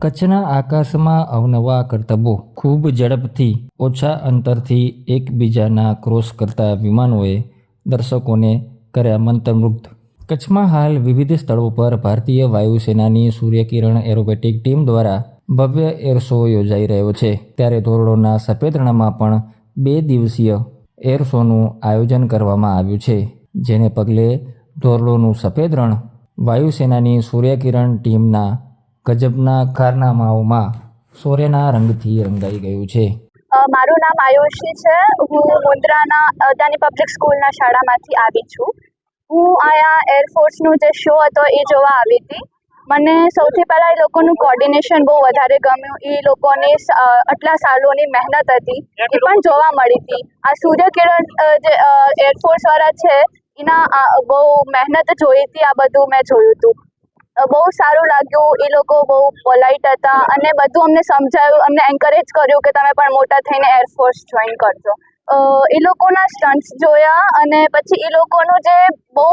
કચ્છના આકાશમાં અવનવા કરતબો ખૂબ ઝડપથી, ઓછા અંતરથી એકબીજાના ક્રોસ કરતા વિમાનોએ દર્શકોને કર્યા મંત્રમુગ્ધ. કચ્છમાં હાલ વિવિધ સ્થળો પર ભારતીય વાયુસેનાની સૂર્યકિરણ એરોબેટિક ટીમ દ્વારા ભવ્ય એર શો યોજાઈ રહ્યો છે. ત્યારે ધોરડોના સફેદ રણમાં પણ બે દિવસીય એર શોનું આયોજન કરવામાં આવ્યું છે. જેને પગલે ધોરડોનું સફેદ રણ વાયુસેનાની સૂર્યકિરણ ટીમના ગજબના કારનામાઓમાં સૂર્યના રંગથી રંગાઈ ગયું છે. મારું નામ આયુષી છે. હું મુન્દ્રાના અદાની પબ્લિક સ્કૂલના શાળામાંથી આવી છું. હું અહીંયા એરફોર્સનો જે શો હતો એ જોવા આવી હતી. મને સૌથી પહેલાં એ લોકોનું કોર્ડિનેશન બહુ વધારે ગમ્યું. એ લોકોની આટલા સાલોની મહેનત હતી. એ પણ જોવા મળી હતી. આ સૂર્યકિરણ જે એરફોર્સવાળા છે, એના બહુ મહેનત જોઈ હતી આ બધું મેં જોયું હતું. બહુ સારું લાગ્યું. એ લોકો બહુ પોલાઇટ હતા અને બધું અમને સમજાયું, અમને એન્કરેજ કર્યું કે તમે પણ મોટા થઈને એરફોર્સ જોઈન કરજો. એ લોકોના સ્ટન્ટ્સ જોયા અને પછી એ લોકોનું જે બહુ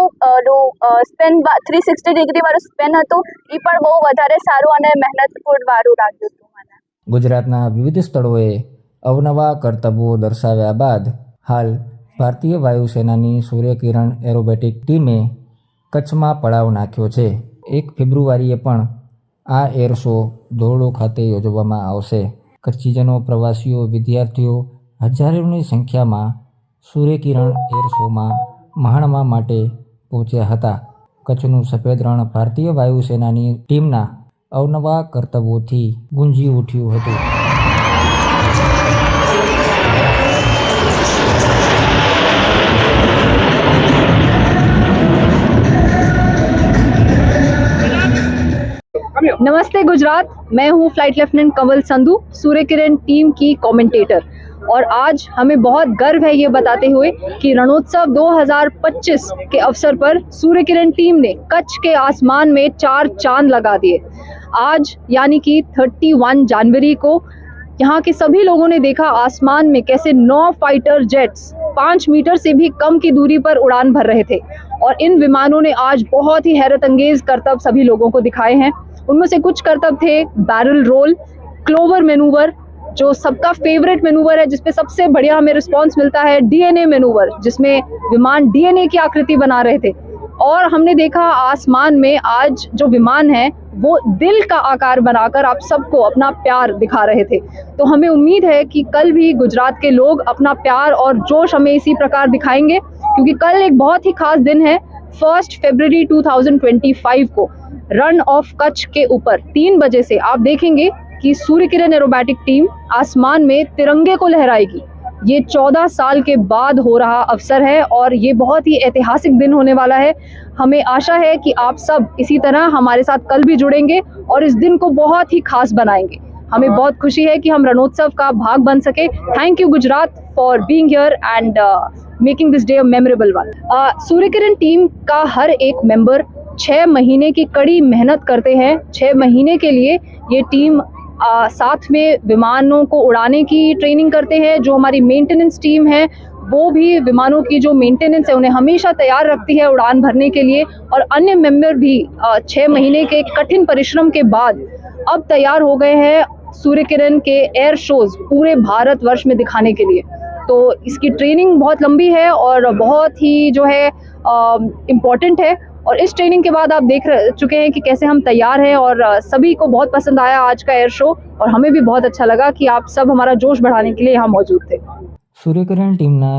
સ્પેન થ્રી સિક્સટી ડિગ્રી વાળું સ્પેન હતું એ પણ બહુ વધારે સારું અને મહેનતપૂર્ણ વાળું લાગ્યું હતું મને. ગુજરાતના વિવિધ સ્થળોએ અવનવા કરતબો દર્શાવ્યા બાદ હાલ ભારતીય વાયુસેનાની સૂર્યકિરણ એરોબેટિક ટીમે કચ્છમાં પડાવ નાખ્યો છે. એક ફેબ્રુઆરીએ પણ આ એર શો ધોરડો ખાતે યોજવામાં આવશે. કચ્છીજનો પ્રવાસીઓ, વિદ્યાર્થીઓ હજારોની સંખ્યામાં સૂર્યકિરણ એર શોમાં માણવા માટે પહોંચ્યા હતા. કચ્છનું સફેદ રણ ભારતીય વાયુસેનાની ટીમના અવનવા કરતબોથી ગુંજી ઉઠ્યું હતું. नमस्ते गुजरात, मैं हूँ flight lieutenant Kanwal Sandhu Surya Kiran team की कमेंटेटर और आज हमें बहुत गर्व है ये बताते हुए कि रणोत्सव 2025 के अवसर पर सूर्य किरण टीम ने कच्छ के आसमान में चार चाँद लगा दिए। आज यानी कि 31 जनवरी को यहाँ के सभी लोगों ने देखा आसमान में कैसे नौ फाइटर जेट्स पाँच मीटर से भी कम की दूरी पर उड़ान भर रहे थे। और इन विमानों ने आज बहुत ही हैरत अंगेज करतब सभी लोगों को दिखाए हैं। उनमें से कुछ करतब थे बैरल रोल, क्लोवर मेनूवर, जो सबका फेवरेट मेनूवर है, जिसपे सबसे बढ़िया हमें रिस्पॉन्स मिलता है डीएनए मेनूवर, जिसमें विमान डीएनए की आकृति बना रहे थे। और हमने देखा आसमान में आज जो विमान है, वो दिल का आकार बनाकर आप सबको अपना प्यार दिखा रहे थे। तो हमें उम्मीद है कि कल भी गुजरात के लोग अपना प्यार और जोश हमें इसी प्रकार दिखाएँगे, क्योंकि कल एक बहुत ही खास दिन है फ़र्स्ट फरवरी 2025 को। रन ऑफ़ कच्छ के ऊपर तीन बजे से आप देखेंगे कि सूर्य किरण एरोबैटिक टीम आसमान में तिरंगे को लहराएगी। ये चौदह साल के बाद हो रहा अवसर है और ये बहुत ही ऐतिहासिक दिन होने वाला है। हमें आशा है कि आप सब इसी तरह हमारे साथ कल भी जुड़ेंगे और इस दिन को बहुत ही खास बनाएँगे। हमें बहुत खुशी है कि हम रणोत्सव का भाग बन सके। Thank you Gujarat for being here and making this day memorable one Surya Kiran team का हर एक मेंबर छः महीने की कड़ी मेहनत करते हैं। छः महीने के लिए ये टीम आ, साथ में विमानों को उड़ाने की ट्रेनिंग करते हैं जो हमारी मेंटेनेंस टीम है वो भी विमानों की जो मेंटेनेंस है उन्हें हमेशा तैयार रखती है उड़ान भरने के लिए। और अन्य मेंबर भी छः महीने के कठिन परिश्रम के बाद अब तैयार हो गए हैं सूर्य किरण के एयर शोज़ पूरे भारत वर्ष में दिखाने के लिए। तो इसकी ट्रेनिंग बहुत लंबी है और बहुत ही जो है इंपॉर्टेंट है। और इस ट्रेनिंग के बाद आप देख रह- चुके हैं कि कैसे हम तैयार हैं और अ, सभी को बहुत पसंद आया आज का एयर शो और हमें भी बहुत अच्छा लगा कि आप सब हमारा जोश बढ़ाने के लिए यहाँ मौजूद थे સૂર્યકિરણ ટીમના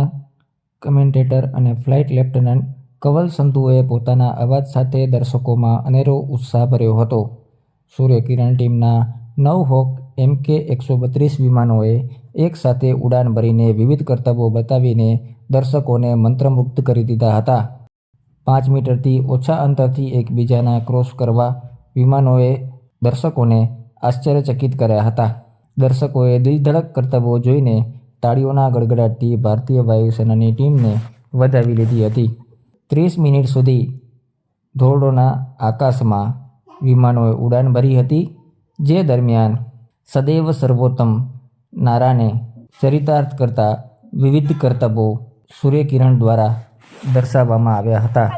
કમેન્ટેટર અને ફ્લાઇટ લેફ્ટનન્ટ કવલ સંતુએ પોતાના અવાજ સાથે દર્શકોમાં અનેરો ઉત્સાહ ભર્યો હતો સૂર્યકિરણ ટીમના નવ હોક એમકે એકસો બત્રીસ વિમાનોએ એકસાથે ઉડાન ભરીને વિવિધ કરતબો બતાવીને દર્શકોને મંત્રમુગ્ધ કરી દીધા હતા પાંચ મીટરથી ઓછા અંતરથી એકબીજાના ક્રોસ કરવા વિમાનોએ દર્શકોને આશ્ચર્યચકિત કર્યા હતા. દર્શકોએ દિલધડક કરતબો જોઈને તાળીઓના ગડગડાટથી ભારતીય વાયુસેનાની ટીમને વધાવી લીધી હતી. ત્રીસ મિનિટ સુધી ધોરડોના આકાશમાં વિમાનોએ ઉડાન ભરી હતી, જે દરમિયાન સદૈવ સર્વોત્તમ નારાને ચરિતાર્થ કરતા વિવિધ કરતબો સૂર્યકિરણ દ્વારા દર્શાવવામાં આવ્યા હતા.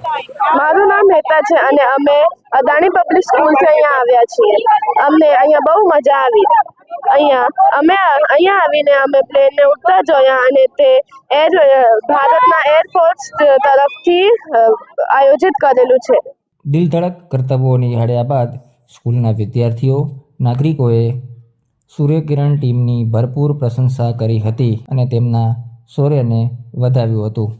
મારું નામ હેતા છે અને અમે અદાણી પબ્લિક સ્કૂલથી અહીંયા આવ્યા છીએ. અમને અહીંયા બહુ મજા આવી. અહીંયા અમે અહીંયા આવીને અમે પ્લેનને ઉડતા જોયા અને તે એર ભારતના એરફોર્સ તરફથી આયોજિત કરેલું છે. દિલ ધડક કરતબો નિહાળ્યા બાદ સ્કૂલના વિદ્યાર્થીઓ નાગરિકોએ સૂર્યકિરણ ટીમની ભરપૂર પ્રશંસા કરી હતી અને તેમના શૌર્યને વધાવ્યું હતું.